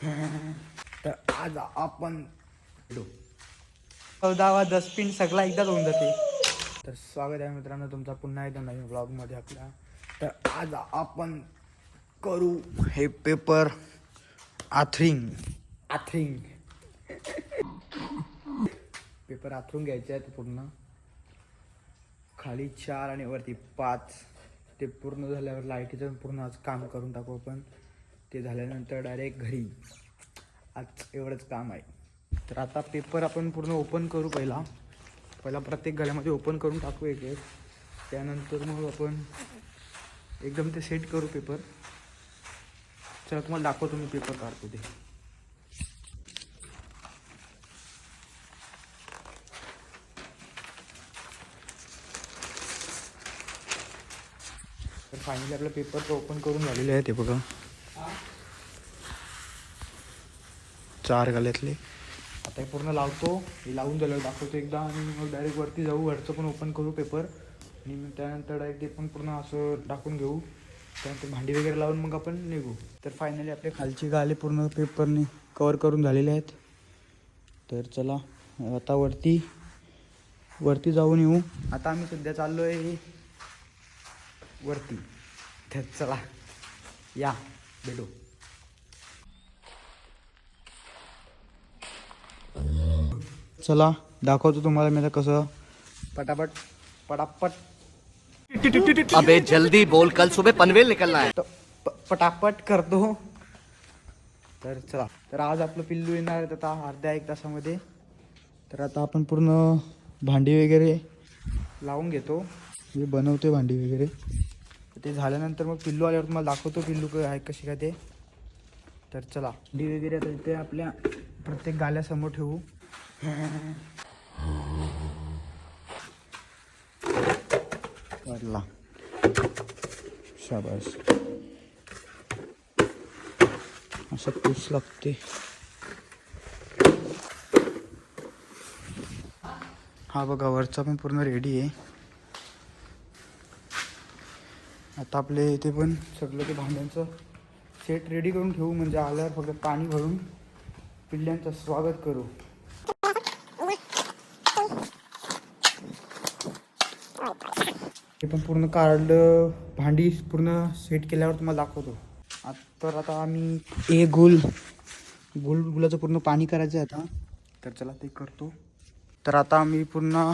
तर आज आपण चौदावा डस्टबिन सगळा एकदाच होऊन जाते. तर स्वागत आहे मित्रांनो तुमचा पुन्हा एकदा नवीन ब्लॉगमध्ये आपल्या. तर आज आपण करू हे पेपर आथरिंग आथरिंग पेपर आथरून घ्यायचे आहेत पूर्ण. खाली चार आणि वरती पाच. ते पूर्ण झाल्यावर लाईटीचं पूर्ण आज काम करून टाकू आपण. ते झाल्यानंतर डायरेक्ट घरी. आज एवढंच काम आहे. तर आता पेपर आपण पूर्ण ओपन करू पहिला. पहिला प्रत्येक गळ्यामध्ये ओपन करून टाकू एक एक. त्यानंतर मग आपण एकदम ते सेट करू पेपर चला तुम्हाला दाखवतो मी पेपर काढतो ते. तर फायनली आपलं पेपर ओपन करून झालेलं आहे ते बघा. चार गल्यातले आता हे पूर्ण लावतो. हे लावून झाल्यावर दाखवतो एकदा आणि मग डायरेक्ट वरती जाऊ. वरचं पण ओपन करू पेपर आणि मग त्यानंतर डायरेक्ट ते पण पूर्ण असं टाकून घेऊ. त्यानंतर भांडी वगैरे लावून मग आपण निघू. तर फायनली आपले खालची गाले पूर्ण पेपरने कवर करून झालेले आहेत. तर चला आता वरती वरती जाऊन येऊ. आता आम्ही सध्या चाललो आहे वरती. तर चला या. भेटू. चला दाखवतो तुम्हाला मी आता कसं पटापट पटापट. अबे जल्दी बोल कल सुबह पनवेल निकलना है। त- पटापट करतो. तर चला तर आज आपलं पिल्लू येणार आहे आता अर्ध्या एक तासामध्ये. तर आता आपण पूर्ण भांडी वगैरे लावून घेतो. मी बनवते भांडी वगैरे. ते झाल्यानंतर मग पिल्लू आल्यावर तुम्हाला दाखवतो पिल्लू काय आहे कशी काय ते. तर चला डी वगैरे आता इथे आपल्या प्रत्येक गाल्यासमोर ठेवू. वाढला. शाबास. असं पूस लागते. हा बघा वरचा पण पूर्ण रेडी आहे. आता आपले इथे पण सगळं ते भांड्यांचं सेट रेडी करून ठेवू. म्हणजे आल्यावर फक्त पाणी भरून पिल्ल्यांचं स्वागत करू. हे पण पूर्ण कार्ड भांडी पूर्ण सेट केल्यावर तुम्हाला दाखवतो. तर आता आम्ही ए गुल गुल गुलाचं पूर्ण पाणी करायचं आहे आता. तर चला ते करतो. तर आता आम्ही पूर्ण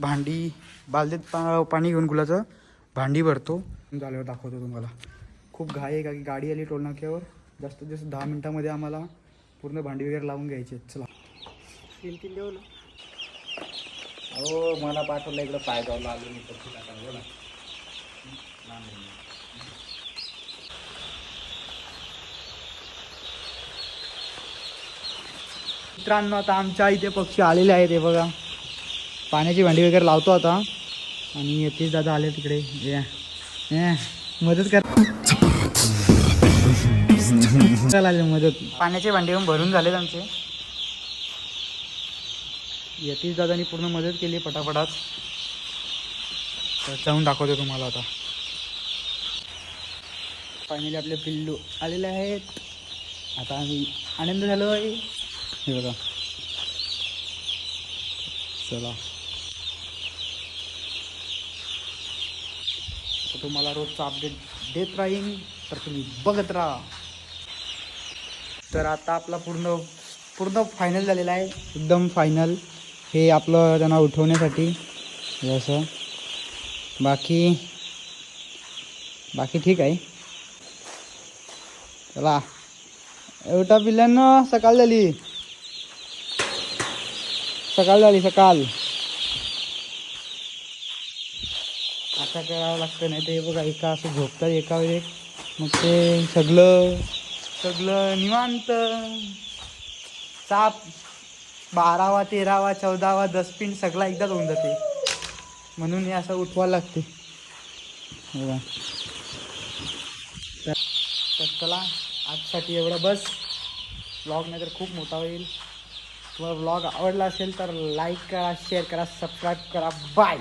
भांडी बालदेत पा पाणी घेऊन गुलाचं भांडी भरतो. झाल्यावर दाखवतो तुम्हाला. खूप घाई आहे का की गाडी आली टोल नाक्यावर जास्तीत जास्त दहा मिनटामध्ये आम्हाला पूर्ण भांडी वगैरे लावून घ्यायची आहेत. चला. देऊ ना. हो मला पाठवलं इकडं पायगावला आलो मी पक्षी टाकायला बोला मित्रांनो आता आमच्या इथे पक्षी आलेले आहेत हे बघा. पाण्याची भांडी वगैरे लावतो आता. आणि यतीश दादा आले तिकडे. ये. मदत कर. आले मदत. पाण्याचे भांडे पण भरून झालेत आमचे. यतीश दादानी पूर्ण मदत केली पटापटात. तर जाऊन दाखवतो तुम्हाला आता. फायनली आपले पिल्लू आलेले आहेत. आता आम्ही आनंद झालो आहे हे बघा. चला. तुम्हाला रोजचा अपडेट देत राहीन तर तुम्ही बघत राहा. तर आता आपला पूर्ण पूर्ण फायनल झालेला आहे. एकदम फायनल हे आपलं त्यांना उठवण्यासाठी. जसं असं बाकी बाकी ठीक आहे. चला. एवढा पिल्ल्यानं सकाळ झाली. सकाळ झाली सकाळ. असा करावं लागतं नाही ते बघा एका असं झोपतात एका एक. मग ते सगळं सगळं निवांत. साप बारावा तेरावा चौदावा डस्टबिन सगळा एकदाच होऊन जाते. म्हणून हे असं उठवायला लागते. बघा. तर चला आजसाठी एवढं बस. ब्लॉग नाही तर खूप मोठा होईल. तुम्हाला ब्लॉग आवडला असेल तर लाईक करा शेअर करा सबस्क्राईब करा. बाय